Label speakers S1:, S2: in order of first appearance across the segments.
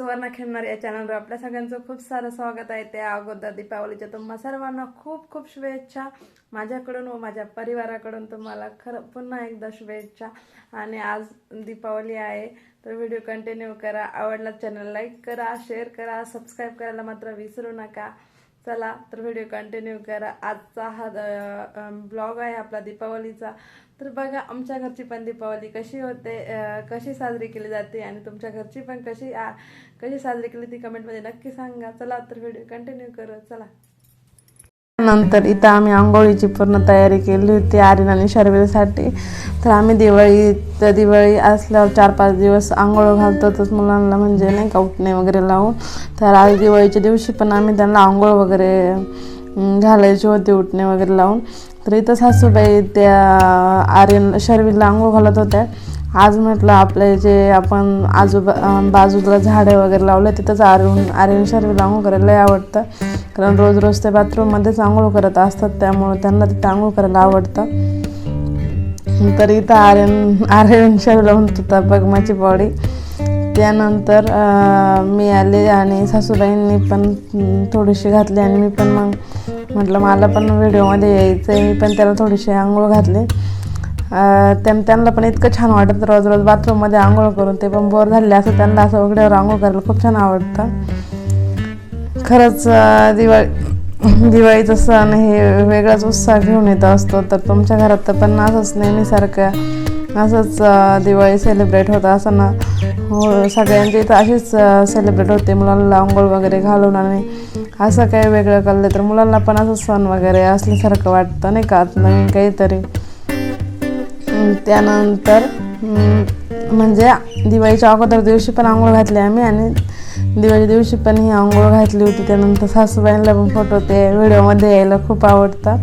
S1: सुवर्ण खेळणार या चॅनलवर आपल्या सगळ्यांचं खूप सारं स्वागत आहे. त्या अगोदर दीपावलीच्या तुम्हा सर्वांना खूप खूप शुभेच्छा. माझ्याकडून व माझ्या परिवाराकडून तुम्हाला खरं पुन्हा एकदा शुभेच्छा. आणि आज दीपावली आहे तर व्हिडिओ कंटिन्यू करा. आवडला चॅनल लाईक करा शेअर करा सबस्क्राईब करायला मात्र विसरू नका. चला तर व्हिडिओ कंटिन्यू करा. आजचा हा ब्लॉग आहे आपला दीपावलीचा. तर बघा आमच्या घरची पण दीपावली कशी होते कशी साजरी केली जाते आणि तुमच्या घरची पण कशी आ- कशी साजरी केली ती कमेंटमध्ये नक्की सांगा. चला तर व्हिडिओ कंटिन्यू करू. चला. नंतर इथं आम्ही आंघोळीची पूर्ण तयारी केली होती आर्यन आणि शर्वेसाठी तर आम्ही दिवाळी तर दिवाळी असल्यावर चार पाच दिवस आंघोळ घालतोच मुलांना म्हणजे नाही का उठणे वगैरे लावून. तर आज दिवाळीच्या दिवशी पण आम्ही त्यांना आंघोळ वगैरे घालायची होती उठणे वगैरे लावून. तर इथं सासूबाई त्या आर्यन शर्वीला आंघोळ घालत होत्या. आज म्हटलं आपले जे आपण आजूबा बाजूला झाडे वगैरे लावले तिथंच आर्यन आर्यन शर्वीला आंघोळ करायला लय आवडतं. कारण रोज रोज ते बाथरूममध्येच आंघोळ करत असतात त्यामुळं त्यांना तिथं आंघोळ करायला आवडतं. तर इथं आर्यन आर्यन शर्वीला म्हणत होता बगमाची बॉडी त्यानंतर मी आले आणि सासूबाईंनी पण थोडीशी घातली आणि मी पण मग म्हटलं मला पण व्हिडिओमध्ये यायचं आहे मी पण त्याला थोडीशी आंघोळ घातली. त्यां त्यांना पण इतकं छान वाटतं रोज रोज बाथरूममध्ये आंघोळ करून ते पण बोर झालेले असं त्यांना असं उघड्यावर आंघोळ करायला खूप छान आवडतं. खरंच दिवाळी दिवाळीचं सण हे वेगळाच उत्साह घेऊन येत असतो. तर तुमच्या घरात तर पण असंच नेहमीसारखं असंच दिवाळी सेलिब्रेट होतं असं ना हो सगळ्यांच्या इथं अशीच सेलिब्रेट होते. मुलांना आंघोळ वगैरे घालून आणि असं काही वेगळं कळलं तर मुलांना पण असं सण वगैरे असल्यासारखं वाटतं नाही का? नवीन काहीतरी. त्यानंतर म्हणजे दिवाळीच्या अगोदर दिवशी पण आंघोळ घातली आम्ही आणि दिवाळी दिवशी पण ही आंघोळ घातली होती. त्यानंतर सासूबाईंना पण फोटो ते व्हिडिओमध्ये यायला खूप आवडतं.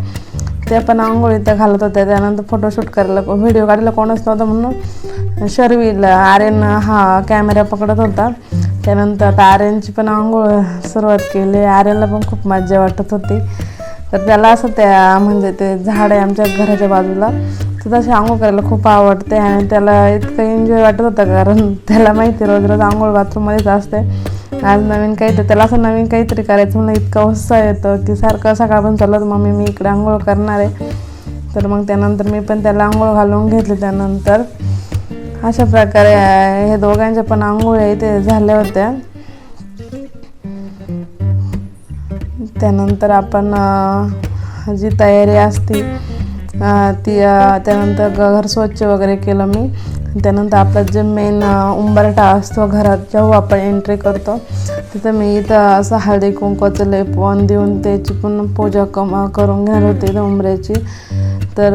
S1: त्या पण आंघोळ इथं घालत होत्या. त्यानंतर फोटोशूट करायला व्हिडिओ काढायला कोणच नव्हतं म्हणून शर्वीला आर्यन हा कॅमेरा पकडत होता. त्यानंतर आता आर्यनची पण आंघोळ सुरुवात केली. आर्यनला पण खूप मजा वाटत होती. तर त्याला असं त्या म्हणजे ते झाड आहे आमच्या घराच्या बाजूला. तर तशी आंघोळ करायला खूप आवडते आणि त्याला इतकं एन्जॉय वाटत होतं कारण त्याला माहिती आहे, रोज रोज आंघोळ बाथरूममध्येच असते. आज नवीन काहीतरी त्याला असं नवीन काहीतरी करायचं म्हणून इतका उत्साह येतो की सारखं सकाळपासून चालत मम्मी मी इकडे आंघोळ करणार आहे. तर मग त्यानंतर मी पण त्याला आंघोळ घालून घेतली. त्यानंतर अशा प्रकारे हे दोघांच्या पण आंघोळ इथे झाल्या होत्या. त्यानंतर आपण जी तयारी असते ती त्यानंतर ग- घर स्वच्छ वगैरे केलं मी. त्यानंतर आपला जे मेन उंबरठा असतो घरात जेव्हा आपण एंट्री करतो तिथं मी इथं असं हळदी कुंकवाचं लेपन देऊन त्याची पण पूजा कम करून घेणार होते त्या उंबऱ्याची तर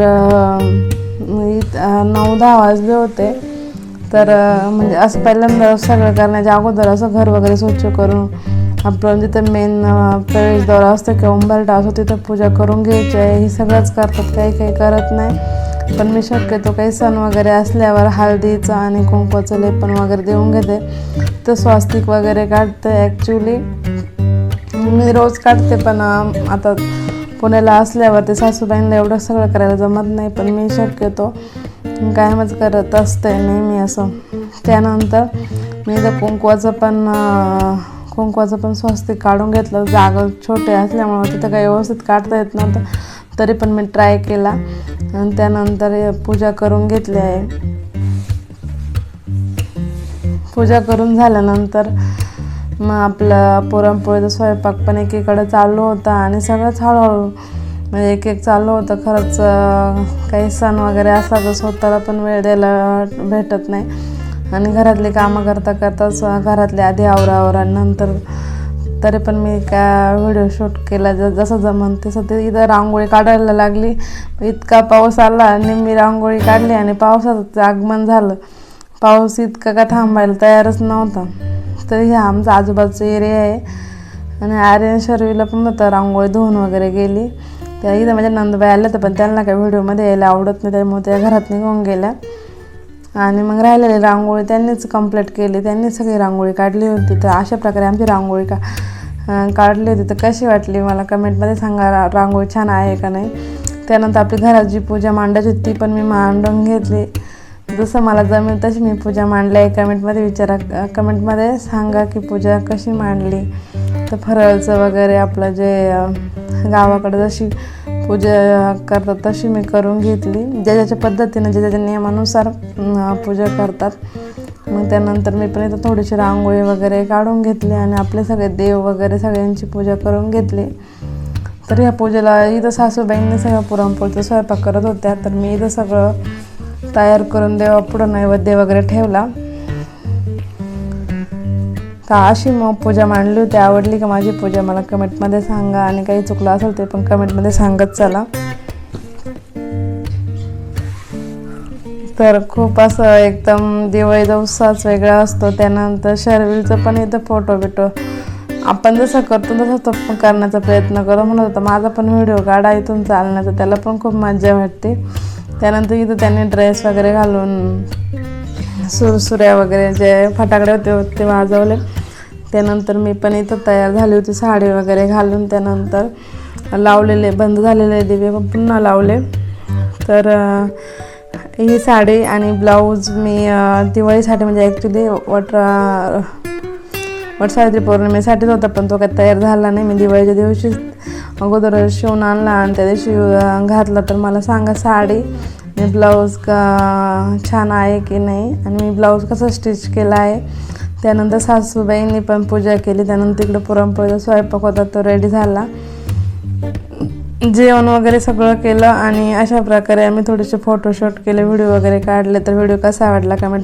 S1: मी इथं नऊ दहा वाजले होते. तर म्हणजे असं पहिल्यांदा सगळं करण्याच्या अगोदर असं घर वगैरे स्वच्छ करून आपण जिथं मेन प्रवेशद्वार असतं किंवा उंबरठा असतो तिथं पूजा करून घ्यायची आहे हे सगळंच करतात काही काही करत नाही पण मी शक्यतो काही सण वगैरे असल्यावर हळदीचं आणि कुंकवाचं लेपन वगैरे देऊन घेते तर स्वास्तिक वगैरे काढते ॲक्च्युली मी रोज काढते पण आता पुण्याला असल्यावर ते सासूबाईंना एवढं सगळं करायला जमत नाही पण मी शक्यतो कायमच करत असते नेहमी असं त्यानंतर मी त्या कुंकवाचं पण कुंकवाचं पण स्वस्तिक काढून घेतलं. जागा छोटे असल्यामुळं तिथं काही व्यवस्थित काढता येत नव्हतं. तरी पण मी ट्राय केला. आणि त्यानंतर पूजा करून घेतली आहे. पूजा करून झाल्यानंतर मग आपलं पुरणपोळीचा स्वयंपाक पण एकीकडे चालू होता आणि सगळंच हळूहळू म्हणजे एक एक चालू होतं. खरंच काही सण वगैरे असा तर स्वतःला पण वेळ द्यायला भेटत नाही. आणि घरातले कामं करता करताच घरातले आधी आवरा नंतर तरी पण मी काय व्हिडिओ शूट केला. ज जसं जमन तसं ते इथं रांगोळी काढायला लागली. इतका पाऊस आला आणि मी रांगोळी काढली आणि पावसाचं आगमन झालं. पाऊस इतका का थांबायला तयारच नव्हता. तर हे आमचा आजूबाजूचा एरिया आहे. आणि आर्यन शर्वीला पण होतं रांगोळी धुवून वगैरे गेली. त्या इथं माझ्या नंदबाई आल्या तर पण त्यांना काय व्हिडिओमध्ये यायला आवडत नाही. त्यामुळे त्या घरात निघून गेल्या. आणि मग राहिलेली रांगोळी त्यांनीच कंप्लीट केली. त्यांनी सगळी रांगोळी काढली होती. तर अशा प्रकारे आमची रांगोळी का काढली होती. तर कशी वाटली मला? कमेंटमध्ये सांगा रा रांगोळी छान आहे का नाही? त्यानंतर आपली घरात जी पूजा मांडायची होती ती पण मी मांडून घेतली. जसं मला जमेल तशी मी पूजा मांडली आहे. कमेंटमध्ये विचारा. कमेंटमध्ये सांगा की पूजा कशी मांडली? तर फराळचं वगैरे आपलं जे गावाकडं गावाकडे जशी पूजा करतात तशी मी करून घेतली. ज्या ज्याच्या पद्धतीनं ज्या ज्याच्या नियमानुसार पूजा करतात मग त्यानंतर मी पण इथं थोडीशी रांगोळी वगैरे काढून घेतली आणि आपले सगळे देव वगैरे सगळ्यांची पूजा करून घेतली. तर ह्या पूजेला इथं सासूबाईंनी सगळं पुरणपोळीचा स्वयंपाक करत होत्या. तर मी इथं सगळं तयार करून देवा पुढं नैवेद्य वगैरे ठेवला. का अशी मग पूजा मांडली होती आवडली का माझी पूजा? मला कमेंटमध्ये सांगा. आणि काही चुकलं असेल ते पण कमेंटमध्ये सांगत चला. तर खूप असं एकदम दिवाळीचा उत्साहच वेगळा असतो. त्यानंतर शर्विलचं पण इथं फोटो बिटो. आपण जसं करतो तसं तो पण करण्याचा प्रयत्न करू म्हणत होता. माझा पण व्हिडिओ काढा इथून चालण्याचा. त्याला पण खूप मजा वाटते. त्यानंतर इथं त्यांनी ड्रेस वगैरे घालून सुरसुऱ्या वगैरे जे फटाकडे होते ते वाजवले. त्यानंतर मी पण इथं तयार झाली होती साडी वगैरे घालून. त्यानंतर लावलेले बंद झालेले दिवे पण पुन्हा लावले. तर ही साडी आणि ब्लाऊज मी दिवाळीसाठी म्हणजे ॲक्च्युली वट वटसावित्री पौर्णिमेसाठीच होता पण तो काही तयार झाला नाही. मी दिवाळीच्या दिवशी अगोदर शिवून आणला आणि त्या दिवशी घातला. तर मला सांगा साडी मी ब्लाऊज का छान आहे की नाही? आणि मी ब्लाऊज कसा स्टिच केला आहे? त्यानंतर सासूबाईंनी पण पूजा केली. त्यानंतर तिकडे पुरणपोळीचा स्वयंपाक होता तो रेडी झाला. जेवण वगैरे सगळं केलं आणि अशा प्रकारे आम्ही थोडेसे फोटोशूट केले व्हिडिओ वगैरे काढले. तर व्हिडिओ कसा आवडला कमेंट